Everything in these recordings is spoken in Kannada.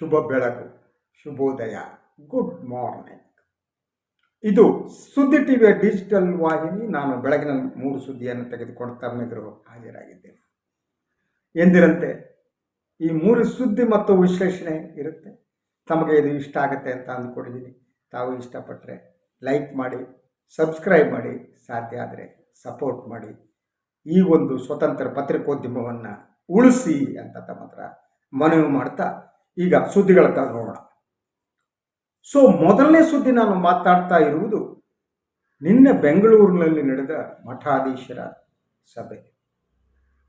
ಶುಭ ಬೆಳಕು ಶುಭೋದಯ ಗುಡ್ ಮಾರ್ನಿಂಗ್ ಇದು ಸುದ್ದಿ ಟಿವಿಯ ಡಿಜಿಟಲ್ ವಾಹಿನಿ. ನಾನು ಬೆಳಗಿನ ಮೂರು ಸುದ್ದಿಯನ್ನು ತೆಗೆದುಕೊಂಡು ತಮ್ಮೆದುರು ಹಾಜರಾಗಿದ್ದೇನೆ. ಎಂದಿರಂತೆ ಈ ಮೂರು ಸುದ್ದಿ ಮತ್ತು ವಿಶ್ಲೇಷಣೆ ಇರುತ್ತೆ. ತಮಗೆ ಇದು ಇಷ್ಟ ಆಗುತ್ತೆ ಅಂತ ಅಂದ್ಕೊಂಡಿದ್ದೀನಿ. ತಾವು ಇಷ್ಟಪಟ್ಟರೆ ಲೈಕ್ ಮಾಡಿ, ಸಬ್ಸ್ಕ್ರೈಬ್ ಮಾಡಿ, ಸಾಧ್ಯ ಆದರೆ ಸಪೋರ್ಟ್ ಮಾಡಿ. ಈ ಒಂದು ಸ್ವತಂತ್ರ ಪತ್ರಿಕೋದ್ಯಮವನ್ನು ಉಳಿಸಿ ಅಂತ ತಮ್ಮ ಹತ್ರ ಮನವಿ ಮಾಡ್ತಾ ಈಗ ಸುದ್ದಿಗಳತ್ತ ನೋಡೋಣ. ಸೊ ಮೊದಲನೇ ಸುದ್ದಿ ನಾನು ಮಾತಾಡ್ತಾ ಇರುವುದು ನಿನ್ನೆ ಬೆಂಗಳೂರಿನಲ್ಲಿ ನಡೆದ ಮಠಾಧೀಶರ ಸಭೆ.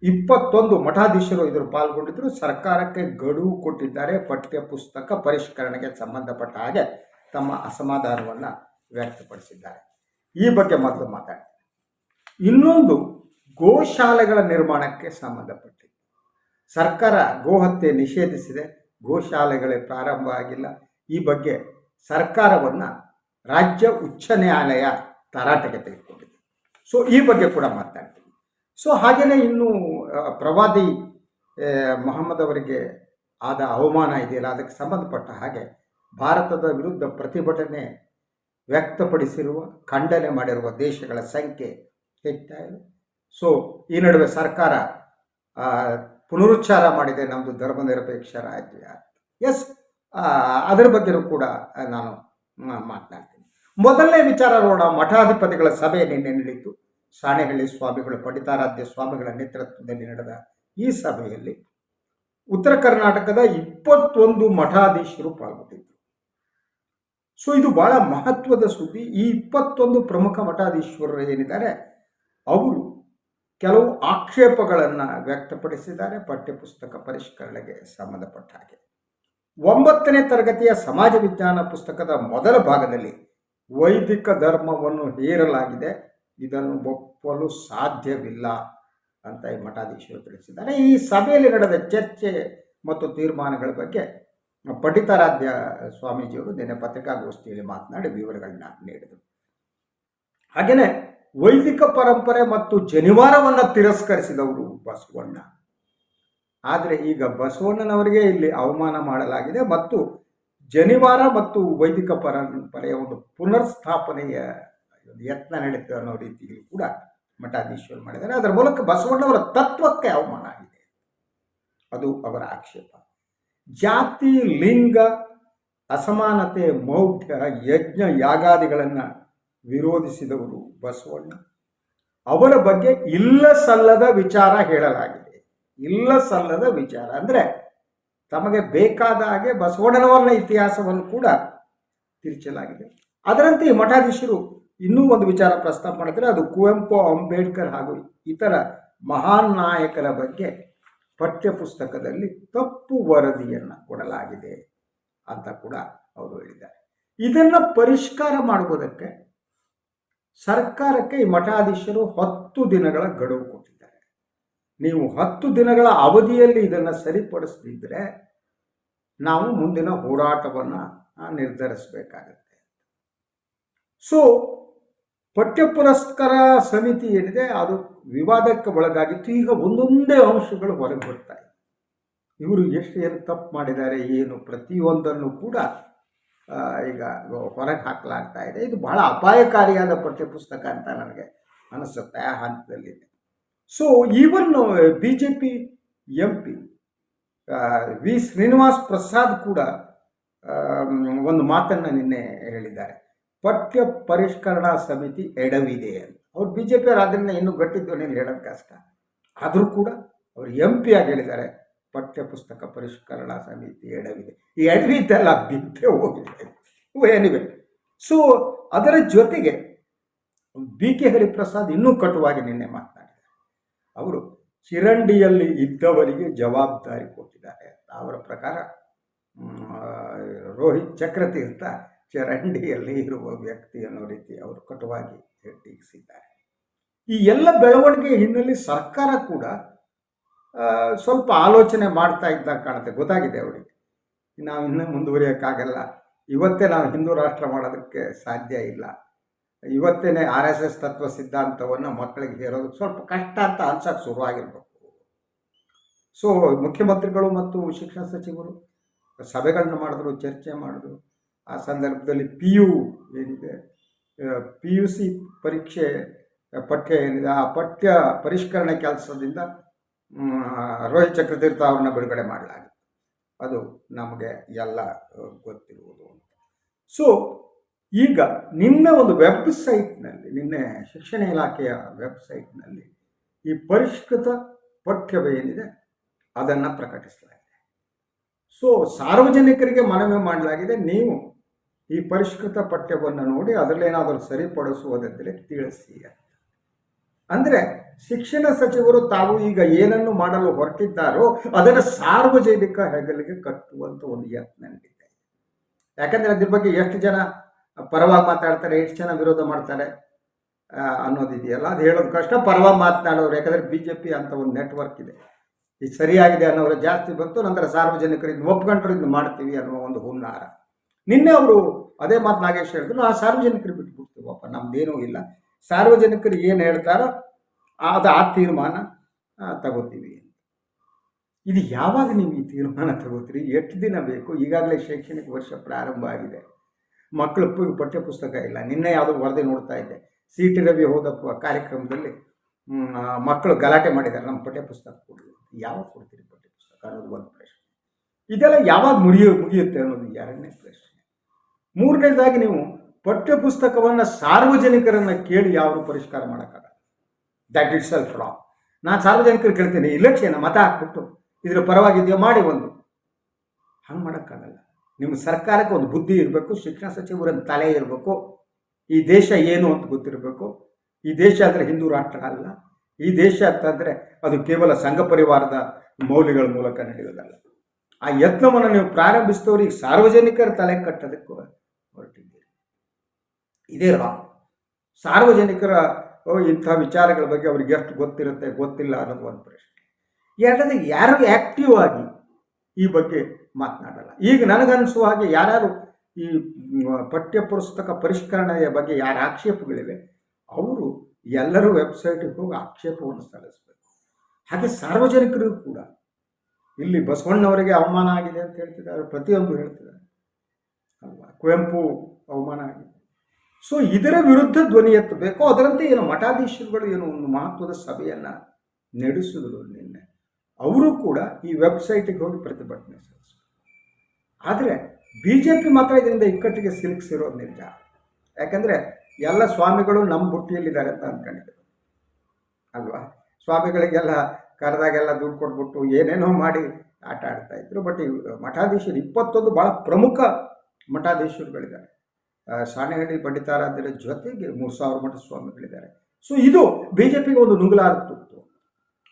ಇಪ್ಪತ್ತೊಂದು ಮಠಾಧೀಶರು ಇದರ ಪಾಲ್ಗೊಂಡಿದ್ದರು ಸರ್ಕಾರಕ್ಕೆ ಗಡುವು ಕೊಟ್ಟಿದ್ದಾರೆ, ಪಠ್ಯ ಪುಸ್ತಕ ಪರಿಷ್ಕರಣೆಗೆ ಸಂಬಂಧಪಟ್ಟ ಹಾಗೆ ತಮ್ಮ ಅಸಮಾಧಾನವನ್ನು ವ್ಯಕ್ತಪಡಿಸಿದ್ದಾರೆ. ಈ ಬಗ್ಗೆ ಮೊದಲು ಮಾತಾಡಿ. ಇನ್ನೊಂದು ಗೋಶಾಲೆಗಳ ನಿರ್ಮಾಣಕ್ಕೆ ಸಂಬಂಧಪಟ್ಟಿದೆ ಸರ್ಕಾರ ಗೋಹತ್ಯೆ ನಿಷೇಧಿಸಿದೆ ಗೋಶಾಲೆಗಳೇ ಪ್ರಾರಂಭ ಆಗಿಲ್ಲ. ಈ ಬಗ್ಗೆ ಸರ್ಕಾರವನ್ನು ರಾಜ್ಯ ಉಚ್ಚ ನ್ಯಾಯಾಲಯ ತರಾಟೆಗೆ ತೆಗೆದುಕೊಂಡಿದೆ. ಸೊ ಈ ಬಗ್ಗೆ ಕೂಡ ಮಾತಾಡ್ತೀವಿ ಸೊ ಹಾಗೆಯೇ ಇನ್ನು ಪ್ರವಾದಿ ಮೊಹಮ್ಮದ್ ಅವರಿಗೆ ಆದ ಅವಮಾನ ಇದೆಯಲ್ಲ, ಅದಕ್ಕೆ ಸಂಬಂಧಪಟ್ಟ ಹಾಗೆ ಭಾರತದ ವಿರುದ್ಧ ಪ್ರತಿಭಟನೆ ವ್ಯಕ್ತಪಡಿಸಿರುವ, ಖಂಡನೆ ಮಾಡಿರುವ ದೇಶಗಳ ಸಂಖ್ಯೆ ಹೆಚ್ಚಾಗಿದೆ. ಸೊ ಈ ನಡುವೆ ಸರ್ಕಾರ ಪುನರುಚ್ಚಾರ ಮಾಡಿದೆ ನಮ್ಮದು ಧರ್ಮನಿರಪೇಕ್ಷ ರಾಜ್ಯ. ಎಸ್ ಅದರ ಬಗ್ಗೆಯೂ ಕೂಡ ನಾನು ಮಾತನಾಡ್ತೀನಿ. ಮೊದಲನೇ ವಿಚಾರ ನೋಡ ಮಠಾಧಿಪತಿಗಳ ಸಭೆ ನಿನ್ನೆ ನಡೆಯಿತು. ಸಾಣೆಹಳ್ಳಿ ಸ್ವಾಮಿಗಳು, ಪಂಡಿತಾರಾಧ್ಯ ಸ್ವಾಮಿಗಳ ನೇತೃತ್ವದಲ್ಲಿ ನಡೆದ ಈ ಸಭೆಯಲ್ಲಿ ಉತ್ತರ ಕರ್ನಾಟಕದ ಇಪ್ಪತ್ತೊಂದು ಮಠಾಧೀಶರು ಪಾಲ್ಗೊಂಡಿದ್ದರು. ಸೊ ಇದು ಬಹಳ ಮಹತ್ವದ ಸುದ್ದಿ. ಈ ಇಪ್ಪತ್ತೊಂದು ಪ್ರಮುಖ ಮಠಾಧೀಶ್ವರರು ಏನಿದ್ದಾರೆ, ಅವರು ಕೆಲವು ಆಕ್ಷೇಪಗಳನ್ನು ವ್ಯಕ್ತಪಡಿಸಿದ್ದಾರೆ ಪಠ್ಯಪುಸ್ತಕ ಪರಿಷ್ಕರಣೆಗೆ ಸಂಬಂಧಪಟ್ಟ ಹಾಗೆ. ಒಂಬತ್ತನೇ ತರಗತಿಯ ಸಮಾಜ ವಿಜ್ಞಾನ ಪುಸ್ತಕದ ಮೊದಲ ಭಾಗದಲ್ಲಿ ವೈದಿಕ ಧರ್ಮವನ್ನು ಹೇರಲಾಗಿದೆ. ಇದನ್ನು ಒಪ್ಪಲು ಸಾಧ್ಯವಿಲ್ಲ ಅಂತ ಈ ಮಠಾಧೀಶರು ತಿಳಿಸಿದ್ದಾರೆ. ಈ ಸಭೆಯಲ್ಲಿ ನಡೆದ ಚರ್ಚೆ ಮತ್ತು ತೀರ್ಮಾನಗಳ ಬಗ್ಗೆ ಪಂಡಿತಾರಾಧ್ಯ ಸ್ವಾಮೀಜಿಯವರು ನಿನ್ನೆ ಪತ್ರಿಕಾಗೋಷ್ಠಿಯಲ್ಲಿ ಮಾತನಾಡಿ ವಿವರಗಳನ್ನ ನೀಡಿದರು. ಹಾಗೆಯೇ ವೈದಿಕ ಪರಂಪರೆ ಮತ್ತು ಜನಿವಾರವನ್ನು ತಿರಸ್ಕರಿಸಿದವರು ಬಸವಣ್ಣ. ಆದರೆ ಈಗ ಬಸವಣ್ಣನವರಿಗೆ ಇಲ್ಲಿ ಅವಮಾನ ಮಾಡಲಾಗಿದೆ ಮತ್ತು ಜನಿವಾರ ಮತ್ತು ವೈದಿಕ ಪರಂಪರೆಯ ಒಂದು ಪುನರ್ಸ್ಥಾಪನೆಯ ಯತ್ನ ನಡೀತದೆ ಅನ್ನೋ ರೀತಿಯಲ್ಲಿ ಕೂಡ ಮಠಾಧೀಶ್ವರು ಮಾಡಿದ್ದಾರೆ. ಅದರ ಮೂಲಕ ಬಸವಣ್ಣವರ ತತ್ವಕ್ಕೆ ಅವಮಾನ ಆಗಿದೆ. ಅದು ಅವರ ಆಕ್ಷೇಪ. ಜಾತಿ, ಲಿಂಗ, ಅಸಮಾನತೆ, ಮೌಢ್ಯ, ಯಜ್ಞ, ಯಾಗಾದಿಗಳನ್ನು ವಿರೋಧಿಸಿದವರು ಬಸವಣ್ಣ. ಅವರ ಬಗ್ಗೆ ಇಲ್ಲ ಸಲ್ಲದ ವಿಚಾರ ಹೇಳಲಾಗಿದೆ. ಇಲ್ಲ ಸಲ್ಲದ ವಿಚಾರ ಅಂದರೆ ತಮಗೆ ಬೇಕಾದ ಹಾಗೆ ಬಸವಣ್ಣನವರ ಇತಿಹಾಸವನ್ನು ಕೂಡ ತಿರುಚಲಾಗಿದೆ. ಅದರಂತೆ ಮಠಾಧೀಶರು ಇನ್ನೂ ಒಂದು ವಿಚಾರ ಪ್ರಸ್ತಾಪ ಮಾಡಿದರೆ ಅದು ಕುವೆಂಪು, ಅಂಬೇಡ್ಕರ್ ಹಾಗೂ ಇತರ ಮಹಾನ್ ನಾಯಕರ ಬಗ್ಗೆ ಪಠ್ಯಪುಸ್ತಕದಲ್ಲಿ ತಪ್ಪು ವರದಿಯನ್ನು ಕೊಡಲಾಗಿದೆ ಅಂತ ಕೂಡ ಅವರು ಹೇಳಿದ್ದಾರೆ. ಇದನ್ನು ಪರಿಷ್ಕಾರ ಮಾಡುವುದಕ್ಕೆ ಸರ್ಕಾರಕ್ಕೆ ಈ ಮಠಾಧೀಶರು ಹತ್ತು ದಿನಗಳ ಗಡುವು ಕೊಟ್ಟಿದ್ದಾರೆ. ನೀವು ಹತ್ತು ದಿನಗಳ ಅವಧಿಯಲ್ಲಿ ಇದನ್ನು ಸರಿಪಡಿಸದಿದ್ದರೆ ನಾವು ಮುಂದಿನ ಹೋರಾಟವನ್ನು ನಿರ್ಧರಿಸಬೇಕಾಗತ್ತೆ. ಸೊ ಪಠ್ಯ ಪುರಸ್ಕಾರ ಸಮಿತಿ ಏನಿದೆ, ಅದು ವಿವಾದಕ್ಕೆ ಒಳಗಾಗಿತ್ತು ಈಗ ಒಂದೊಂದೇ ಅಂಶಗಳು ಹೊರಗೆ ಬರ್ತಾ ಇವರು ಎಷ್ಟು ಏನು ತಪ್ಪು ಮಾಡಿದ್ದಾರೆ, ಏನು ಪ್ರತಿಯೊಂದನ್ನು ಕೂಡ ಈಗ ಹೊರಗೆ ಹಾಕಲಾಗ್ತಾ ಇದೆ. ಇದು ಬಹಳ ಅಪಾಯಕಾರಿಯಾದ ಪಠ್ಯಪುಸ್ತಕ ಅಂತ ನನಗೆ ಅನಿಸುತ್ತೆ ಆ ಹಂತದಲ್ಲಿದೆ so even B J P M P V Srinivas Prasad ಕೂಡ ಒಂದು ಮಾತನ್ನು ನಿನ್ನೆ ಹೇಳಿದ್ದಾರೆ. ಪಠ್ಯ ಪರಿಷ್ಕರಣಾ ಸಮಿತಿ ಎಡವಿದೆ ಅಂತ. ಅವ್ರು ಬಿ ಜೆ ಪಿ ಅದನ್ನು ಇನ್ನೂ ಗಟ್ಟಿದ್ದು ಧ್ವನಿಯಲ್ಲಿ ಹೇಳೋದು ಕಷ್ಟ. ಆದರೂ ಕೂಡ ಅವರು ಎಂ ಪಿ ಆಗಿ ಹೇಳಿದ್ದಾರೆ. ಪಠ್ಯ ಪುಸ್ತಕ ಪರಿಷ್ಕರಣಾ ಸಮಿತಿ ಎಡವಿದೆ ಈ ಎಡವಿದ್ದೆಲ್ಲ ಬಿದ್ದೆ ಹೋಗಿದೆ. ಏನಿವೆ ಸೊ ಅದರ ಜೊತೆಗೆ ಬಿ ಕೆ ಹರಿಪ್ರಸಾದ್ ಇನ್ನೂ ಕಟುವಾಗಿ ನಿನ್ನೆ ಮಾತನಾಡಿದ್ದಾರೆ. ಅವರು ಚಿರಂಡಿಯಲ್ಲಿ ಇದ್ದವರಿಗೆ ಜವಾಬ್ದಾರಿ ಕೊಟ್ಟಿದ್ದಾರೆ ಅವರ ಪ್ರಕಾರ ರೋಹಿತ್ ಚಕ್ರತೀರ್ಥ ಚರಂಡಿಯಲ್ಲಿ ಇರುವ ವ್ಯಕ್ತಿ ಅನ್ನೋ ರೀತಿ ಅವರು ಕಟುವಾಗಿ ಟೀಕಿಸಿದ್ದಾರೆ. ಈ ಎಲ್ಲ ಬೆಳವಣಿಗೆ ಹಿನ್ನೆಲೆ ಸರ್ಕಾರ ಕೂಡ ಸ್ವಲ್ಪ ಆಲೋಚನೆ ಮಾಡ್ತಾ ಇದ್ದಾಗ ಕಾಣುತ್ತೆ. ಗೊತ್ತಾಗಿದೆ ಅವರಿಗೆ. ನಾವು ಇನ್ನೂ ಮುಂದುವರಿಯೋಕ್ಕಾಗಲ್ಲ. ಇವತ್ತೇ ನಾವು ಹಿಂದೂ ರಾಷ್ಟ್ರ ಮಾಡೋದಕ್ಕೆ ಸಾಧ್ಯ ಇಲ್ಲ. ಇವತ್ತೇನೆ ಆರ್ ಎಸ್ ಎಸ್ ತತ್ವ ಸಿದ್ಧಾಂತವನ್ನು ಮಕ್ಕಳಿಗೆ ಹೇರೋದಕ್ಕೆ ಸ್ವಲ್ಪ ಕಷ್ಟ ಅಂತ ಅನ್ಸಕ್ಕೆ ಶುರುವಾಗಿರ್ಬೇಕು. ಸೊ ಮುಖ್ಯಮಂತ್ರಿಗಳು ಮತ್ತು ಶಿಕ್ಷಣ ಸಚಿವರು ಸಭೆಗಳನ್ನ ಮಾಡಿದ್ರು ಚರ್ಚೆ ಮಾಡಿದ್ರು. ಆ ಸಂದರ್ಭದಲ್ಲಿ ಪಿ ಯು ಏನಿದೆ ಪಿ ಯು ಸಿ ಪರೀಕ್ಷೆ ಪಠ್ಯ ಏನಿದೆ ಆ ಪಠ್ಯ ಪರಿಷ್ಕರಣೆ ಕೆಲಸದಿಂದ ರೋಹಿತ್ ಚಕ್ರತೀರ್ಥ ಅವ್ರನ್ನ ಬಿಡುಗಡೆ ಮಾಡಲಾಗಿತ್ತು. ಅದು ನಮಗೆ ಎಲ್ಲ ಗೊತ್ತಿರುವುದು ಅಂತ. ಸೊ ಈಗ ನಿನ್ನೆ ಒಂದು ವೆಬ್ಸೈಟ್ನಲ್ಲಿ, ನಿನ್ನೆ ಶಿಕ್ಷಣ ಇಲಾಖೆಯ ವೆಬ್ಸೈಟ್ನಲ್ಲಿ ಈ ಪರಿಷ್ಕೃತ ಪಠ್ಯವೇನಿದೆ ಅದನ್ನು ಪ್ರಕಟಿಸಲಾಗಿದೆ. ಸೊ ಸಾರ್ವಜನಿಕರಿಗೆ ಮನವಿ ಮಾಡಲಾಗಿದೆ, ನೀವು ಈ ಪರಿಷ್ಕೃತ ಪಠ್ಯವನ್ನು ನೋಡಿ, ಅದರಲ್ಲೇನಾದರೂ ಸರಿಪಡಿಸುವುದಿದ್ದರೆ ತಿಳಿಸಿ ಅಂದರೆ ಶಿಕ್ಷಣ ಸಚಿವರು ತಾವು ಈಗ ಏನನ್ನು ಮಾಡಲು ಹೊರಟಿದ್ದಾರೋ ಅದನ್ನು ಸಾರ್ವಜನಿಕ ಹೆಗಲಿಗೆ ಕಟ್ಟುವಂಥ ಒಂದು ಯತ್ನ ನಡೀತಾ ಇದೆ. ಯಾಕಂದರೆ ಅದ್ರ ಬಗ್ಗೆ ಎಷ್ಟು ಜನ ಪರವಾಗಿ ಮಾತಾಡ್ತಾರೆ, ಎಷ್ಟು ಜನ ವಿರೋಧ ಮಾಡ್ತಾರೆ ಅನ್ನೋದಿದೆಯಲ್ಲ ಅದು ಹೇಳೋದು ಕಷ್ಟ. ಪರವಾಗಿ ಮಾತನಾಡೋರು, ಯಾಕಂದರೆ ಬಿ ಜೆ ಪಿ ಅಂತ ಒಂದು ನೆಟ್ವರ್ಕ್ ಇದೆ. ಇದು ಸರಿಯಾಗಿದೆ ಅನ್ನೋರು ಜಾಸ್ತಿ ಬಂತು, ನಂತರ ಸಾರ್ವಜನಿಕರು ಇದನ್ನ ಒಪ್ಕೊಂಡ್ರು ಇದನ್ನ ಮಾಡ್ತೀವಿ ಅನ್ನೋ ಒಂದು ಹುನ್ನಾರ. ನಿನ್ನೆ ಅವರು ಅದೇ ಮಾತು ನಾಗೇಶ್ ಹೇಳಿದ್ರು ಆ ಸಾರ್ವಜನಿಕರು ಬಿಟ್ಬಿಡ್ತೀವಪ್ಪ, ನಮ್ದೇನೂ ಇಲ್ಲ. ಸಾರ್ವಜನಿಕರು ಏನು ಹೇಳ್ತಾರೋ ಅದು ಆ ತೀರ್ಮಾನ ತಗೋತೀವಿ ಇದು ಯಾವಾಗ ನೀವು ಈ ತೀರ್ಮಾನ ತಗೋತೀರಿ? ಎಷ್ಟು ದಿನ ಬೇಕು? ಈಗಾಗಲೇ ಶೈಕ್ಷಣಿಕ ವರ್ಷ ಪ್ರಾರಂಭ ಆಗಿದೆ. ಮಕ್ಕಳು ಪಠ್ಯಪುಸ್ತಕ ಇಲ್ಲ. ನಿನ್ನೆ ಯಾವುದೋ ವರದಿ ನೋಡ್ತಾ ಇದ್ದೆ. ಸಿ ಟಿ ರವಿ ಹೋದ ಕಾರ್ಯಕ್ರಮದಲ್ಲಿ ಮಕ್ಕಳು ಗಲಾಟೆ ಮಾಡಿದ್ದಾರೆ. ನಮ್ಮ ಪಠ್ಯಪುಸ್ತಕ ಕೊಡಲಿ ಯಾವಾಗ ಕೊಡ್ತೀರಿ ಪಠ್ಯಪುಸ್ತಕ ಅನ್ನೋದು ಒಂದು ಪ್ರಶ್ನೆ. ಇದೆಲ್ಲ ಯಾವಾಗ ಮುರಿಯೋ ಮುಗಿಯುತ್ತೆ ಅನ್ನೋದು ಎರಡನೇ ಪ್ರಶ್ನೆ. ಮೂರನೇದಾಗಿ ನೀವು ಪಠ್ಯಪುಸ್ತಕವನ್ನು ಸಾರ್ವಜನಿಕರನ್ನು ಕೇಳಿ ಯಾರು ಪರಿಷ್ಕಾರ ಮಾಡೋಕ್ಕಾಗಲ್ಲ. ದ್ಯಾಟ್ ಇಟ್ ಸೆಲ್ಫ್ ರಾಂಗ್ ನಾನು ಸಾರ್ವಜನಿಕರು ಕೇಳ್ತೀನಿ ಇಲೆಕ್ಷನ್ ಮತ ಹಾಕ್ಬಿಟ್ಟು, ಇದ್ರ ಪರವಾಗಿದೆಯೋ ಮಾಡಿ ಒಂದು. ಹಂಗೆ ಮಾಡೋಕ್ಕಾಗಲ್ಲ. ನಿಮ್ಮ ಸರ್ಕಾರಕ್ಕೆ ಒಂದು ಬುದ್ಧಿ ಇರಬೇಕು, ಶಿಕ್ಷಣ ಸಚಿವರ ತಲೆ ಇರಬೇಕು, ಈ ದೇಶ ಏನು ಅಂತ ಗೊತ್ತಿರಬೇಕು. ಈ ದೇಶ ಅಂದರೆ ಹಿಂದೂ ರಾಷ್ಟ್ರ ಅಲ್ಲ. ಈ ದೇಶ ಅಂತಂದರೆ ಅದು ಕೇವಲ ಸಂಘ ಪರಿವಾರದ ಮೌಲ್ಯಗಳ ಮೂಲಕ ನಡೆಯೋದಲ್ಲ. ಆ ಯತ್ನವನ್ನು ನೀವು ಪ್ರಾರಂಭಿಸಿದವ್ರಿಗೆ ಸಾರ್ವಜನಿಕರ ತಲೆ ಕಟ್ಟೋದಕ್ಕೂ ಹೊರಟಿದ್ದೀರಿ ಇದೇ ರಾ ಸಾರ್ವಜನಿಕರ ಇಂಥ ವಿಚಾರಗಳ ಬಗ್ಗೆ ಅವ್ರಿಗೆ ಎಷ್ಟು ಗೊತ್ತಿರುತ್ತೆ, ಗೊತ್ತಿಲ್ಲ ಅನ್ನೋದು ಒಂದು ಪ್ರಶ್ನೆ. ಎರಡನೇ ಯಾರು ಆ್ಯಕ್ಟಿವ್ ಆಗಿ ಈ ಬಗ್ಗೆ ಮಾತನಾಡಲ್ಲ. ಈಗ ನನಗನ್ನಿಸುವ ಹಾಗೆ ಯಾರ್ಯಾರು ಈ ಪಠ್ಯ ಪುಸ್ತಕ ಪರಿಷ್ಕರಣೆಯ ಬಗ್ಗೆ ಯಾರ ಆಕ್ಷೇಪಗಳಿವೆ, ಅವರು ಎಲ್ಲರೂ ವೆಬ್ಸೈಟಿಗೆ ಹೋಗಿ ಆಕ್ಷೇಪವನ್ನು ಸಲ್ಲಿಸಬೇಕು. ಹಾಗೆ ಸಾರ್ವಜನಿಕರಿಗೂ ಕೂಡ. ಇಲ್ಲಿ ಬಸವಣ್ಣವರಿಗೆ ಅವಮಾನ ಆಗಿದೆ ಅಂತ ಹೇಳ್ತಿದ್ದಾರೆ, ಪ್ರತಿಯೊಂದು ಹೇಳ್ತಿದ್ದಾರೆ. ಅಲ್ವಾ? ಕುವೆಂಪು ಅವಮಾನ ಆಗಿದೆ. ಸೊ ಇದರ ವಿರುದ್ಧ ಧ್ವನಿ ಎತ್ತಬೇಕು, ಅದರಂತೆ ಏನು ಮಠಾಧೀಶರುಗಳು ಏನು ಒಂದು ಮಹತ್ವದ ಸಭೆಯನ್ನು ನಡೆಸಿದ್ರು ನಿನ್ನೆ, ಅವರು ಕೂಡ ಈ ವೆಬ್ಸೈಟಿಗೆ ಹೋಗಿ ಪ್ರತಿಭಟನೆ ಸಲ್ಲಿಸಬೇಕು ಆದರೆ ಬಿ ಜೆ ಪಿ ಮಾತ್ರ ಇದರಿಂದ ಇಕ್ಕಟ್ಟಿಗೆ ಸಿಲುಕಿಸಿರೋದು ನಿಜ. ಯಾಕಂದರೆ, ಎಲ್ಲ ಸ್ವಾಮಿಗಳು ನಮ್ಮ ಬುಟ್ಟಿಯಲ್ಲಿದ್ದಾರೆ ಅಂತ ಅಂದ್ಕೊಂಡಿದ್ದಾರೆ ಅಲ್ವಾ? ಸ್ವಾಮಿಗಳಿಗೆಲ್ಲ ಕರೆದಾಗೆಲ್ಲ ದುಡ್ಡು ಕೊಟ್ಬಿಟ್ಟು ಏನೇನೋ ಮಾಡಿ ಆಟ ಆಡ್ತಾ ಇದ್ರು, ಬಟ್ ಈ ಮಠಾಧೀಶರು ಇಪ್ಪತ್ತೊಂದು ಭಾಳ ಪ್ರಮುಖ ಮಠಾಧೀಶರುಗಳಿದ್ದಾರೆ. ಆ, ಸಾಣೆಹಳ್ಳಿ ಪಂಡಿತಾರಾಧ್ಯರ ಜೊತೆಗೆ ಮೂರು ಸಾವಿರ ಮಠ ಸ್ವಾಮಿಗಳಿದ್ದಾರೆ. ಸೊ ಇದು ಬಿ ಜೆ ಪಿಗೆ ಒಂದು ನುಂಗಲಾರತ್ತು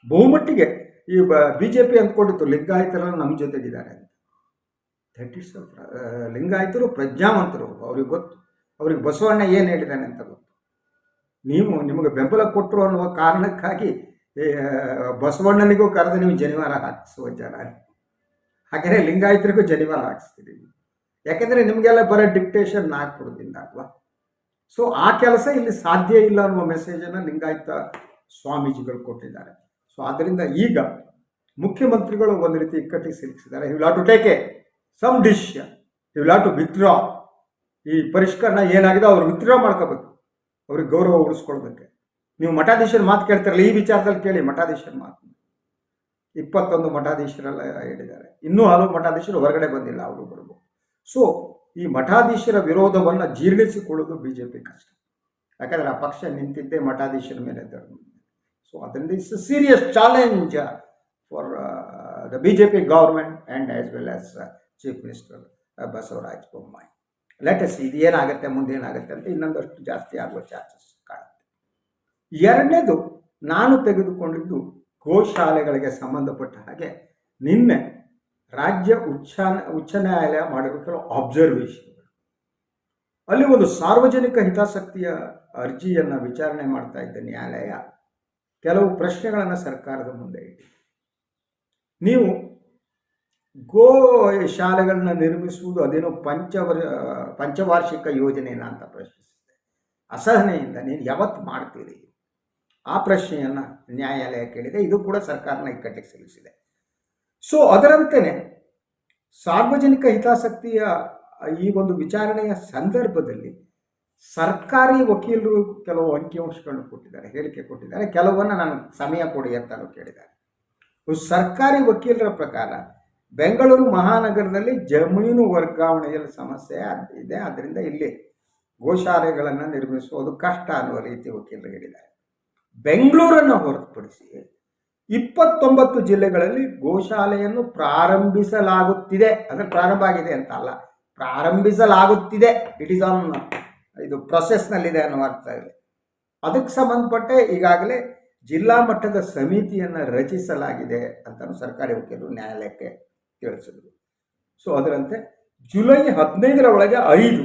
ಬಹುಮಟ್ಟಿಗೆ ಈ ಬಿ ಜೆ ಪಿ ಅಂದ್ಕೊಂಡಿತ್ತು ಲಿಂಗಾಯತರೆಲ್ಲ ನಮ್ಮ ಜೊತೆಗಿದ್ದಾರೆ ಅಂತ. ದಟ್ ಇಸ್ ಲಿಂಗಾಯತರು ಪ್ರಜ್ಞಾವಂತರು ಅವ್ರಿಗೆ ಗೊತ್ತು. ಅವ್ರಿಗೆ ಬಸವಣ್ಣ ಏನು ಹೇಳಿದ್ದಾನೆ ಅಂತ ಗೊತ್ತು. ನೀವು ನಿಮಗೆ ಬೆಂಬಲ ಕೊಟ್ಟರು ಅನ್ನುವ ಕಾರಣಕ್ಕಾಗಿ ಬಸವಣ್ಣನಿಗೂ ಕರೆದು ನೀವು ಜನಿವಾರ ಹಾಕಿಸುವ ಜನ. ಹಾಗೆಯೇ ಲಿಂಗಾಯತರಿಗೂ ಜನಿವಾರ ಹಾಕಿಸ್ತೀರಿ ಯಾಕೆಂದರೆ ನಿಮಗೆಲ್ಲ ಬರೋ ಡಿಕ್ಟೇಷನ್ ಆಗ್ಬಿಡೋದಿಲ್ಲ ಅಲ್ವಾ? ಸೊ ಆ ಕೆಲಸ ಇಲ್ಲಿ ಸಾಧ್ಯ ಇಲ್ಲ ಅನ್ನುವ ಮೆಸೇಜನ್ನು ಲಿಂಗಾಯತ ಸ್ವಾಮೀಜಿಗಳು ಕೊಟ್ಟಿದ್ದಾರೆ. ಸೊ ಆದ್ದರಿಂದ ಈಗ ಮುಖ್ಯಮಂತ್ರಿಗಳು ಒಂದು ರೀತಿ ಇಕ್ಕಟ್ಟಿಗೆ ಸಿಲುಕಿಸಿದ್ದಾರೆ. You lot to take a sum dish you lot to withdraw ಈ ಪರಿಷ್ಕರಣ ಏನಾಗಿದೆ? ಅವ್ರು ವಿತ್ಡ್ರಾ ಮಾಡ್ಕೋಬೇಕು. ಅವ್ರಿಗೆ ಗೌರವ ಉಳಿಸ್ಕೊಳ್ಬೇಕು. ನೀವು ಮಠಾಧೀಶರ ಮಾತು ಕೇಳ್ತಾರಲ್ಲ, ಈ ವಿಚಾರದಲ್ಲಿ ಕೇಳಿ ಮಠಾಧೀಶರ ಮಾತು. ಇಪ್ಪತ್ತೊಂದು ಮಠಾಧೀಶರೆಲ್ಲ ಹೇಳಿದ್ದಾರೆ. ಇನ್ನೂ ಹಲವು ಮಠಾಧೀಶರು ಹೊರಗಡೆ ಬಂದಿಲ್ಲ ಅವರು ಸೊ ಈ ಮಠಾಧೀಶರ ವಿರೋಧವನ್ನು ಜೀರ್ಣಿಸಿಕೊಳ್ಳೋದು ಬಿ ಜೆ ಪಿ ಕಷ್ಟ. ಯಾಕಂದರೆ ಆ ಪಕ್ಷ ನಿಂತಿದ್ದೇ ಮಠಾಧೀಶರ ಮೇಲೆ ಸೊ ಅದರಿಂದ it's serious challenge for the B J P government and as well as chief minister Basavaraj Bommai let's ಇದು ಏನಾಗುತ್ತೆ, ಮುಂದೆ ಏನಾಗುತ್ತೆ ಅಂತ ಇನ್ನೊಂದಷ್ಟು ಜಾಸ್ತಿ ಆಗುವ ಚಾನ್ಸಸ್ ಕಾಣುತ್ತೆ. ಎರಡನೇದು, ನಾನು ತೆಗೆದುಕೊಂಡಿದ್ದು ಗೋಶಾಲೆಗಳಿಗೆ ಸಂಬಂಧಪಟ್ಟ ಹಾಗೆ ನಿನ್ನೆ ರಾಜ್ಯ ಉಚ್ಚ ಉಚ್ಚ ನ್ಯಾಯಾಲಯ ಮಾಡಿರೋ ಕೆಲವು ಅಬ್ಸರ್ವೇಷನ್ಗಳು ಅಲ್ಲಿ ಒಂದು ಸಾರ್ವಜನಿಕ ಹಿತಾಸಕ್ತಿಯ ಅರ್ಜಿಯನ್ನು ವಿಚಾರಣೆ ಮಾಡ್ತಾ ಇದ್ದ ನ್ಯಾಯಾಲಯ ಕೆಲವು ಪ್ರಶ್ನೆಗಳನ್ನು ಸರ್ಕಾರದ ಮುಂದೆ ಇಟ್ಟಿದೆ. ನೀವು ಗೋ ಶಾಲೆಗಳನ್ನ ನಿರ್ಮಿಸುವುದು ಅದೇನೋ ಪಂಚವರ್, ಪಂಚವಾರ್ಷಿಕ ಯೋಜನೆನ ಅಂತ ಪ್ರಶ್ನಿಸಿದೆ. ಅಸಹನೆಯಿಂದ ನೀನು ಯಾವತ್ತು ಮಾಡ್ತೀರಿ? ಆ ಪ್ರಶ್ನೆಯನ್ನು ನ್ಯಾಯಾಲಯ ಕೇಳಿದೆ. ಇದು ಕೂಡ ಸರ್ಕಾರನ ಇಕ್ಕಟ್ಟಿಗೆ ಸಲ್ಲಿಸಿದೆ. ಸೊ ಅದರಂತೆಯೇ ಸಾರ್ವಜನಿಕ ಹಿತಾಸಕ್ತಿಯ ಈ ಒಂದು ವಿಚಾರಣೆಯ ಸಂದರ್ಭದಲ್ಲಿ ಸರ್ಕಾರಿ ವಕೀಲರು ಕೆಲವು ಅಂಕಿಅಂಶಗಳನ್ನು ಕೊಟ್ಟಿದ್ದಾರೆ, ಹೇಳಿಕೆ ಕೊಟ್ಟಿದ್ದಾರೆ. ಕೆಲವನ್ನು ನಾನು ಸಮಯ ಕೊಡಿ ಅಂತಲೂ ಕೇಳಿದ್ದಾರೆ. ಸರ್ಕಾರಿ ವಕೀಲರ ಪ್ರಕಾರ ಬೆಂಗಳೂರು ಮಹಾನಗರದಲ್ಲಿ ಜಮೀನು ವರ್ಗಾವಣೆಯಲ್ಲಿ ಸಮಸ್ಯೆ ಇದೆ. ಆದ್ದರಿಂದ ಇಲ್ಲಿ ಗೋಶಾಲೆಗಳನ್ನು ನಿರ್ಮಿಸುವುದು ಕಷ್ಟ ಅನ್ನುವ ರೀತಿ ವಕೀಲರು ಹೇಳಿದ್ದಾರೆ. ಬೆಂಗಳೂರನ್ನು ಹೊರತುಪಡಿಸಿ ಇಪ್ಪತ್ತೊಂಬತ್ತು ಜಿಲ್ಲೆಗಳಲ್ಲಿ ಗೋಶಾಲೆಯನ್ನು ಪ್ರಾರಂಭಿಸಲಾಗುತ್ತಿದೆ. ಅಂದರೆ ಪ್ರಾರಂಭ ಆಗಿದೆ ಅಂತ ಅಲ್ಲ. ಪ್ರಾರಂಭಿಸಲಾಗುತ್ತಿದೆ. ಇಟ್ ಇಸ್ ಆನ್ ಇದು ಪ್ರೊಸೆಸ್ನಲ್ಲಿದೆ ಅನ್ನೋ ಅರ್ಥ ಇದೆ. ಅದಕ್ಕೆ ಸಂಬಂಧಪಟ್ಟೆ ಈಗಾಗಲೇ ಜಿಲ್ಲಾ ಮಟ್ಟದ ಸಮಿತಿಯನ್ನು ರಚಿಸಲಾಗಿದೆ ಅಂತ ಸರ್ಕಾರಿ ವಕೀಲರು ನ್ಯಾಯಾಲಯಕ್ಕೆ ತಿಳಿಸಿದರು. ಸೊ ಅದರಂತೆ ಜುಲೈ ಹದಿನೈದರ ಒಳಗೆ ಐದು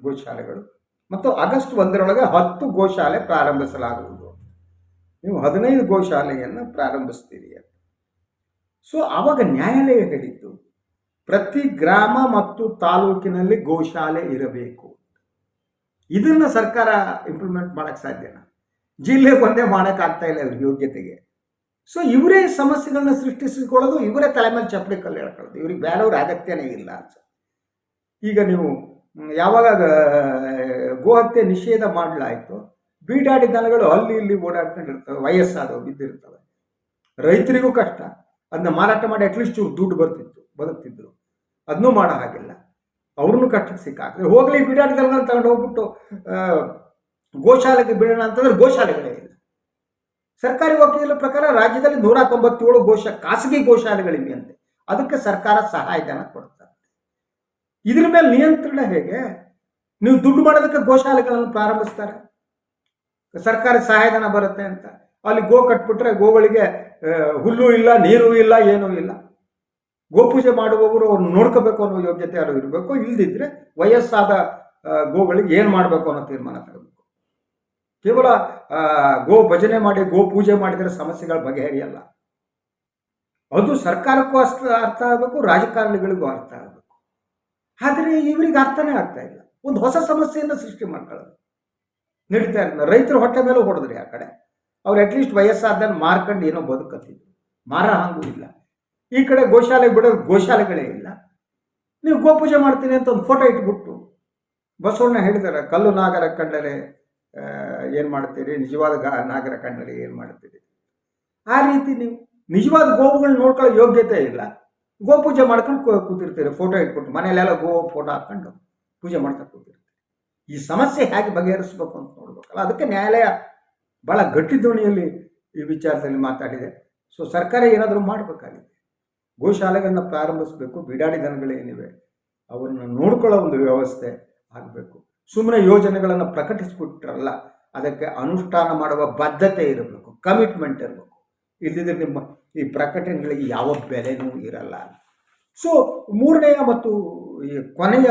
ಗೋಶಾಲೆಗಳು ಮತ್ತು ಆಗಸ್ಟ್ ಒಂದರೊಳಗೆ ಹತ್ತು ಗೋಶಾಲೆ ಪ್ರಾರಂಭಿಸಲಾಗುವುದು. ನೀವು ಹದಿನೈದು ಗೋಶಾಲೆಯನ್ನು ಪ್ರಾರಂಭಿಸ್ತೀರಿ ಅಂತ. ಸೊ ಆವಾಗ ನ್ಯಾಯಾಲಯ ಹೇಳಿದ್ದು ಪ್ರತಿ ಗ್ರಾಮ ಮತ್ತು ತಾಲೂಕಿನಲ್ಲಿ ಗೋಶಾಲೆ ಇರಬೇಕು. ಇದನ್ನು ಸರ್ಕಾರ ಇಂಪ್ಲಿಮೆಂಟ್ ಮಾಡೋಕ್ಕೆ ಸಾಧ್ಯನಾ? ಜಿಲ್ಲೆ ಒಂದೇ ಮಾಡೋಕ್ಕಾಗ್ತಾ ಇಲ್ಲ ಇವ್ರ ಯೋಗ್ಯತೆಗೆ. ಸೊ ಇವರೇ ಸಮಸ್ಯೆಗಳನ್ನ ಸೃಷ್ಟಿಸಿಕೊಳ್ಳೋದು, ಇವರೇ ತಲೆ ಮೇಲೆ ಚಪ್ಪಲಿ ಕಲ್ಲು ಹೇಳ್ಕೊಳ್ಳೋದು ಇವ್ರಿಗೆ ಬೇರೆಯವ್ರ ಅಗತ್ಯನೇ ಇಲ್ಲ ಅಂತ. ಈಗ ನೀವು, ಯಾವಾಗ ಗೋಹತ್ಯೆ ನಿಷೇಧ ಮಾಡಲಾಯಿತು ಬೀಡಾಡಿ ದನಗಳು ಅಲ್ಲಿ ಇಲ್ಲಿ ಓಡಾಡ್ಕೊಂಡಿರ್ತವೆ, ವಯಸ್ಸಾದವು, ಬಿದ್ದಿರ್ತವೆ. ರೈತರಿಗೂ ಕಷ್ಟ. ಅದನ್ನ ಮಾರಾಟ ಮಾಡಿ ಅಟ್ಲೀಸ್ಟ್ ದುಡ್ಡು ಬರ್ತಿತ್ತು, ಬದುಕ್ತಿದ್ರು. ಅದನ್ನೂ ಮಾಡೋ ಹಾಗಿಲ್ಲ. ಅವ್ರನ್ನೂ ಕಷ್ಟಕ್ಕೆ ಸಿಕ್ಕಾಕ್ರೆ. ಹೋಗ್ಲಿ, ಬೀಡಾಡಿ ದನಗಳನ್ನ ತಗೊಂಡು ಹೋಗ್ಬಿಟ್ಟು ಗೋಶಾಲೆಗೆ ಬಿಡೋಣ ಅಂತಂದ್ರೆ ಗೋಶಾಲೆಗಳೇ ಇಲ್ಲ. ಸರ್ಕಾರಿ ವಕೀಲರ ಪ್ರಕಾರ ರಾಜ್ಯದಲ್ಲಿ ನೂರ ತೊಂಬತ್ತೇಳು ಗೋಶ, ಖಾಸಗಿ ಗೋಶಾಲೆಗಳಿವೆ ಅಂತೆ. ಅದಕ್ಕೆ ಸರ್ಕಾರ ಸಹಾಯಧನ ಕೊಡ್ತಾರೆ. ಇದ್ರ ಮೇಲೆ ನಿಯಂತ್ರಣ ಹೇಗೆ? ನೀವು ದುಡ್ಡು ಮಾಡೋದಕ್ಕೆ ಗೋಶಾಲೆಗಳನ್ನು ಪ್ರಾರಂಭಿಸ್ತಾರೆ. ಸರ್ಕಾರಿ ಸಹಾಯಧನ ಬರುತ್ತೆ ಅಂತ. ಅಲ್ಲಿ ಗೋ ಕಟ್ಬಿಟ್ರೆ ಗೋಗಳಿಗೆ ಹುಲ್ಲು ಇಲ್ಲ, ನೀರು ಇಲ್ಲ, ಏನೂ ಇಲ್ಲ. ಗೋಪೂಜೆ ಮಾಡುವವರು ಅವ್ರನ್ನ ನೋಡ್ಕೋಬೇಕು ಅನ್ನೋ ಯೋಗ್ಯತೆ ಯಾರು ಇರಬೇಕು? ಇಲ್ದಿದ್ರೆ ವಯಸ್ಸಾದ ಗೋಗಳಿಗೆ ಏನು ಮಾಡಬೇಕು ಅನ್ನೋ ತೀರ್ಮಾನ ತಗೋಬೇಕು. ಕೇವಲ ಗೋ ಭಜನೆ ಮಾಡಿ, ಗೋ ಪೂಜೆ ಮಾಡಿದರೆ ಸಮಸ್ಯೆಗಳ ಬಗೆಹರಿಯಲ್ಲ. ಅದು ಸರ್ಕಾರಕ್ಕೂ ಅಷ್ಟು ಅರ್ಥ ಆಗಬೇಕು, ರಾಜಕಾರಣಿಗಳಿಗೂ ಅರ್ಥ ಆಗಬೇಕು. ಆದರೆ ಇವರಿಗೆ ಅರ್ಥನೇ ಆಗ್ತಾ ಇಲ್ಲ. ಒಂದು ಹೊಸ ಸಮಸ್ಯೆಯನ್ನು ಸೃಷ್ಟಿ ಮಾಡ್ಕೊಳ್ಳೋದು. ನಡೀತಾ ಇರ್ತಾರೆ. ರೈತರು ಹೊಟ್ಟೆ ಮೇಲೂ ಹೊಡೆದ್ರಿ ಆ ಕಡೆ ಅವ್ರು ಅಟ್ಲೀಸ್ಟ್ ವಯಸ್ಸಾದ್ಮೇಲೆ ಮಾರ್ಕಂಡು ಏನೋ ಬದುಕತ್ತಿದ್ರು ಮಾರ ಹಂಗೂ ಇಲ್ಲ. ಈ ಕಡೆ ಗೋಶಾಲೆ ಬಿಡೋದು ಗೋಶಾಲೆಗಳೇ ಇಲ್ಲ. ನೀವು ಗೋಪೂಜೆ ಮಾಡ್ತೀನಿ ಅಂತ ಒಂದು ಫೋಟೋ ಇಟ್ಬಿಟ್ಟು ಬಸವಣ್ಣ ಹೇಳಿದಾರೆ, ಕಲ್ಲು ನಾಗರ ಕಂಡರೆ ಏನು ಮಾಡ್ತೀರಿ? ನಿಜವಾದ ಗ, ನಾಗರ ಕಂಡರೆ ಏನು ಮಾಡ್ತೀರಿ? ಆ ರೀತಿ ನೀವು ನಿಜವಾದ ಗೋವುಗಳನ್ನ ನೋಡ್ಕೊಳ್ಳೋ ಯೋಗ್ಯತೆ ಇಲ್ಲ. ಗೋಪೂಜೆ ಮಾಡ್ಕೊಂಡು ಕೂತಿರ್ತೀರಿ ಫೋಟೋ ಇಟ್ಬಿಟ್ಟು ಮನೆಯಲ್ಲೆಲ್ಲ ಗೋ ಫೋಟೋ ಹಾಕ್ಕೊಂಡು ಪೂಜೆ ಮಾಡ್ತಾ ಕೂತಿರ್ತೀರಿ. ಈ ಸಮಸ್ಯೆ ಹೇಗೆ ಬಗೆಹರಿಸಬೇಕು ಅಂತ ನೋಡ್ಬೇಕಲ್ಲ. ಅದಕ್ಕೆ ನ್ಯಾಯಾಲಯ ಭಾಳ ಗಟ್ಟಿ ಧ್ವನಿಯಲ್ಲಿ ಈ ವಿಚಾರದಲ್ಲಿ ಮಾತಾಡಿದೆ. ಸೊ ಸರ್ಕಾರ ಏನಾದರೂ ಮಾಡಬೇಕಾಗಿದೆ? ಗೋಶಾಲೆಗಳನ್ನ ಪ್ರಾರಂಭಿಸಬೇಕು, ಬಿಡಾಡಿ ದನಗಳೇನಿವೆ ಅವನ್ನು ನೋಡ್ಕೊಳ್ಳೋ ಒಂದು ವ್ಯವಸ್ಥೆ ಆಗಬೇಕು. ಸುಮ್ಮನೆ ಯೋಜನೆಗಳನ್ನು ಪ್ರಕಟಿಸ್ಬಿಟ್ರಲ್ಲ, ಅದಕ್ಕೆ ಅನುಷ್ಠಾನ ಮಾಡುವ ಬದ್ಧತೆ ಇರಬೇಕು ಕಮಿಟ್ಮೆಂಟ್ ಇರಬೇಕು. ಇಲ್ಲದಿದ್ರೆ ನಿಮ್ಮ ಈ ಪ್ರಕಟಣೆಗಳಿಗೆ ಯಾವ ಬೆಲೆನೂ ಇರಲ್ಲ. ಸೊ ಮೂರನೆಯ ಮತ್ತು ಈ ಕೊನೆಯ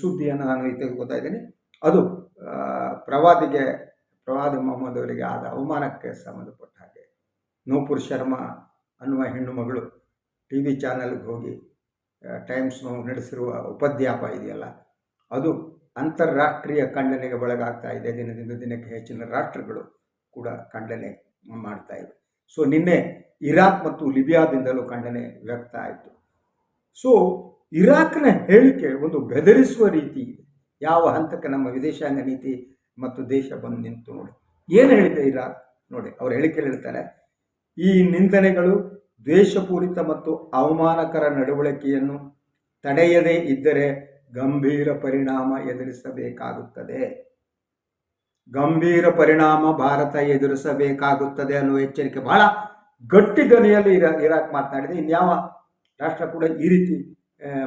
ಸುದ್ದಿಯನ್ನು ನಾನು ತೆಗೆದುಕೊತಾ ಇದ್ದೀನಿ. ಅದು ಪ್ರವಾದಿಗೆ, ಪ್ರವಾದಿ ಮೊಹಮ್ಮದ್ ಅವರಿಗೆ ಆದ ಅವಮಾನಕ್ಕೆ ಸಂಬಂಧಪಟ್ಟ ಹಾಗೆ. ನೂಪುರ್ ಶರ್ಮಾ ಅನ್ನುವ ಹೆಣ್ಣು ಮಗಳು ಟಿ ವಿ ಚಾನಲ್ಗೆ ಹೋಗಿ ಟೈಮ್ಸ್ ನಡೆಸಿರುವ ಉಪದ್ಯಾಪ ಇದೆಯಲ್ಲ, ಅದು ಅಂತಾರಾಷ್ಟ್ರೀಯ ಖಂಡನೆಗೆ ಒಳಗಾಗ್ತಾ ಇದೆ. ದಿನದಿಂದ ದಿನಕ್ಕೆ ಹೆಚ್ಚಿನ ರಾಷ್ಟ್ರಗಳು ಕೂಡ ಖಂಡನೆ ಮಾಡ್ತಾ ಇವೆ. ಸೊ ನಿನ್ನೆ ಇರಾಕ್ ಮತ್ತು ಲಿಬಿಯಾದಿಂದಲೂ ಖಂಡನೆ ವ್ಯಕ್ತ ಆಯಿತು. ಸೊ ಇರಾಕ್ನ ಹೇಳಿಕೆ ಒಂದು ಬೆದರಿಸುವ ರೀತಿ ಇದೆ. ಯಾವ ಹಂತಕ್ಕೆ ನಮ್ಮ ವಿದೇಶಾಂಗ ನೀತಿ ಮತ್ತು ದೇಶ ಬಂದು ನಿಂತು ನೋಡಿ. ಏನು ಹೇಳಿದೆ ಇರಾಕ್? ನೋಡಿ, ಅವ್ರ ಹೇಳಿಕೆಯಲ್ಲಿ ಹೇಳ್ತಾರೆ ಈ ನಿಂದನೆಗಳು ದ್ವೇಷಪೂರಿತ ಮತ್ತು ಅವಮಾನಕರ ನಡವಳಿಕೆಯನ್ನು ತಡೆಯದೇ ಇದ್ದರೆ ಗಂಭೀರ ಪರಿಣಾಮ ಎದುರಿಸಬೇಕಾಗುತ್ತದೆ. ಗಂಭೀರ ಪರಿಣಾಮ ಭಾರತ ಎದುರಿಸಬೇಕಾಗುತ್ತದೆ ಅನ್ನುವ ಎಚ್ಚರಿಕೆ ಬಹಳ ಗಟ್ಟಿ ಧ್ವನಿಯಲ್ಲಿ ಇರಾ, ಇರಾಕ್ ಮಾತನಾಡಿದೆ. ಇನ್ಯಾವ ರಾಷ್ಟ್ರ ಕೂಡ ಈ ರೀತಿ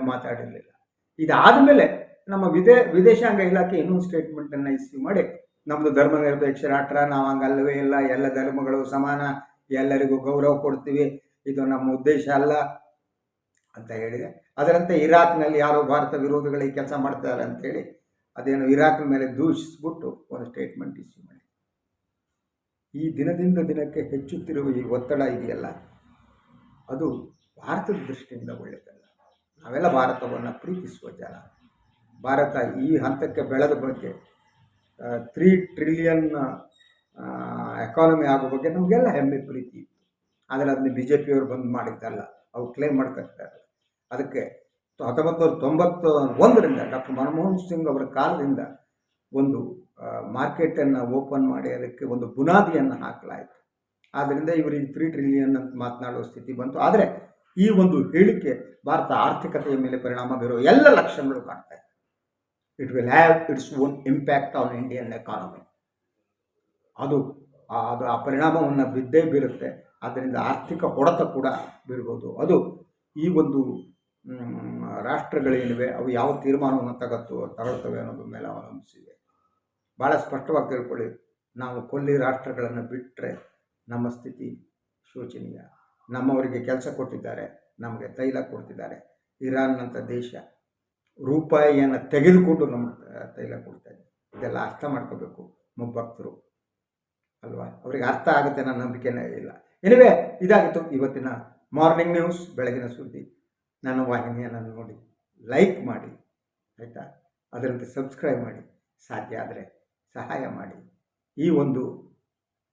ಮಾತಾಡಿರಲಿಲ್ಲ. ಇದಾದ ಮೇಲೆ ನಮ್ಮ ವಿದೇ, ವಿದೇಶಾಂಗ ಇಲಾಖೆ ಇನ್ನೊಂದು ಸ್ಟೇಟ್ಮೆಂಟನ್ನು ಇಶ್ಯೂ ಮಾಡಿ ನಮ್ಮದು ಧರ್ಮ ನಿರಪೇಕ್ಷ ರಾಷ್ಟ್ರ, ನಾವು ಹಂಗಲ್ಲವೇ ಇಲ್ಲ, ಎಲ್ಲ ಧರ್ಮಗಳು ಸಮಾನ, ಎಲ್ಲರಿಗೂ ಗೌರವ ಕೊಡ್ತೀವಿ, ಇದು ನಮ್ಮ ಉದ್ದೇಶ ಅಲ್ಲ ಅಂತ ಹೇಳಿದೆ. ಅದರಂತೆ ಇರಾಕ್ನಲ್ಲಿ ಯಾರೋ ಭಾರತ ವಿರೋಧಿಗಳಿಗೆ ಕೆಲಸ ಮಾಡ್ತಾರೆ ಅಂತೇಳಿ ಅದೇನು ಇರಾಕ್ ಮೇಲೆ ದೂಷಿಸ್ಬಿಟ್ಟು ಒಂದು ಸ್ಟೇಟ್ಮೆಂಟ್ ಇಶ್ಯೂ ಮಾಡಿ. ಈ ದಿನದಿಂದ ದಿನಕ್ಕೆ ಹೆಚ್ಚುತ್ತಿರುವ ಈ ಒತ್ತಡ ಇದೆಯಲ್ಲ, ಅದು ಭಾರತದ ದೃಷ್ಟಿಯಿಂದ ಒಳ್ಳೆಯದಲ್ಲ ನಾವೆಲ್ಲ ಭಾರತವನ್ನು ಪ್ರೀತಿಸುವ ಜನ. ಭಾರತ ಈ ಹಂತಕ್ಕೆ ಬೆಳೆದ ಬಗ್ಗೆ ತ್ರೀ ಟ್ರಿಲಿಯನ್ ಎಕಾನಮಿ ಆಗೋ ಬಗ್ಗೆ ನಮಗೆಲ್ಲ ಹೆಮ್ಮೆ ಪ್ರೀತಿ ಆದರೆ ಅದನ್ನ ಬಿ ಜೆ ಪಿಯವರು ಬಂದು ಮಾಡಿದ್ದಲ್ಲ, ಅವ್ರು ಕ್ಲೇಮ್ ಮಾಡ್ಕೊತಿದ್ದಾರೆ ಅದಕ್ಕೆ ಹತ್ತೊಂಬತ್ತು ನೂರ ತೊಂಬತ್ತು ಒಂದರಿಂದ ಡಾಕ್ಟರ್ ಮನಮೋಹನ್ ಸಿಂಗ್ ಅವರ ಕಾಲದಿಂದ ಒಂದು ಮಾರ್ಕೆಟನ್ನು ಓಪನ್ ಮಾಡಿ ಅದಕ್ಕೆ ಒಂದು ಬುನಾದಿಯನ್ನು ಹಾಕಲಾಯಿತು. ಆದ್ದರಿಂದ ಇವರಿಗೆ ತ್ರೀ ಟ್ರಿಲಿಯನ್ ಅಂತ ಮಾತನಾಡುವ ಸ್ಥಿತಿ ಬಂತು. ಆದರೆ ಈ ಒಂದು ಹೇಳಿಕೆ ಭಾರತ ಆರ್ಥಿಕತೆಯ ಮೇಲೆ ಪರಿಣಾಮ ಬೀರುವ ಎಲ್ಲ ಲಕ್ಷಣಗಳು ಕಾಣ್ತಾ ಇದೆ. It will have its own impact on Indian economy ಅದು ಅದು ಆ ಪರಿಣಾಮವನ್ನು ಬಿದ್ದೇ ಬೀರುತ್ತೆ. ಆದ್ದರಿಂದ ಆರ್ಥಿಕ ಹೊಡೆತ ಕೂಡ ಬೀರ್ಬೋದು. ಅದು ಈ ಒಂದು ರಾಷ್ಟ್ರಗಳೇನಿವೆ, ಅವು ಯಾವ ತೀರ್ಮಾನವನ್ನು ತಗತ್ತು, ತಗೊಳ್ತವೆ ಅನ್ನೋದ್ರ ಮೇಲೆ ಅವಲಂಬಿಸಿದೆ. ಭಾಳ ಸ್ಪಷ್ಟವಾಗಿ ತಿಳ್ಕೊಳ್ಳಿ. ನಾವು ಕೊಲ್ಲಿ ರಾಷ್ಟ್ರಗಳನ್ನು ಬಿಟ್ಟರೆ ನಮ್ಮ ಸ್ಥಿತಿ ಶೋಚನೀಯ. ನಮ್ಮವರಿಗೆ ಕೆಲಸ ಕೊಟ್ಟಿದ್ದಾರೆ, ನಮಗೆ ತೈಲ ಕೊಡ್ತಿದ್ದಾರೆ. ಇರಾನ್ನಂಥ ದೇಶ ರೂಪಾಯಿಯನ್ನು ತೆಗೆದುಕೊಂಡು ನಮ್ಮ ತೈಲ ಕೊಡ್ತಾ ಇದೆ. ಇದೆಲ್ಲ ಅರ್ಥ ಮಾಡ್ಕೋಬೇಕು ಮುಬ್ಬಕ್ತರು. ಅಲ್ವಾ? ಅವರಿಗೆ ಅರ್ಥ ಆಗುತ್ತೆ ನನ್ನ ನಂಬಿಕೆನೇ ಇಲ್ಲ. ಎನಿವೆ ಇದಾಗಿತ್ತು ಇವತ್ತಿನ ಮಾರ್ನಿಂಗ್ ನ್ಯೂಸ್ ಬೆಳಗಿನ ಸುದ್ದಿ. ನನ್ನ ವಾಹಿನಿಯನ್ನು ನೋಡಿ ಲೈಕ್ ಮಾಡಿ, ಆಯಿತಾ? ಅದರಂತೆ ಸಬ್ಸ್ಕ್ರೈಬ್ ಮಾಡಿ. ಸಾಧ್ಯ ಆದರೆ ಸಹಾಯ ಮಾಡಿ. ಈ ಒಂದು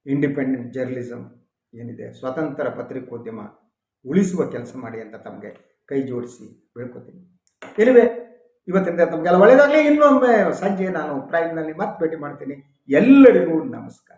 ಇಂಡಿಪೆಂಡೆಂಟ್ ಜರ್ನಲಿಸಮ್ ಏನಿದೆ? ಸ್ವತಂತ್ರ ಪತ್ರಿಕೋದ್ಯಮ ಉಳಿಸುವ ಕೆಲಸ ಮಾಡಿ ಅಂತ ತಮಗೆ ಕೈ ಜೋಡಿಸಿ ಬೇಡ್ಕೋತೀನಿ ಎನಿವೆ ಇವತ್ತಿಂದ ತಮಗೆಲ್ಲ ಒಳ್ಳೆಯದಾಗಲಿ ಇನ್ನೊಮ್ಮೆ ಸಂಜೆ ನಾನು ಪ್ರೈಮ್ನಲ್ಲಿ ಮತ್ತೆ ಭೇಟಿ ಮಾಡ್ತೀನಿ. ಎಲ್ಲರಿಗೂ ನಮಸ್ಕಾರ.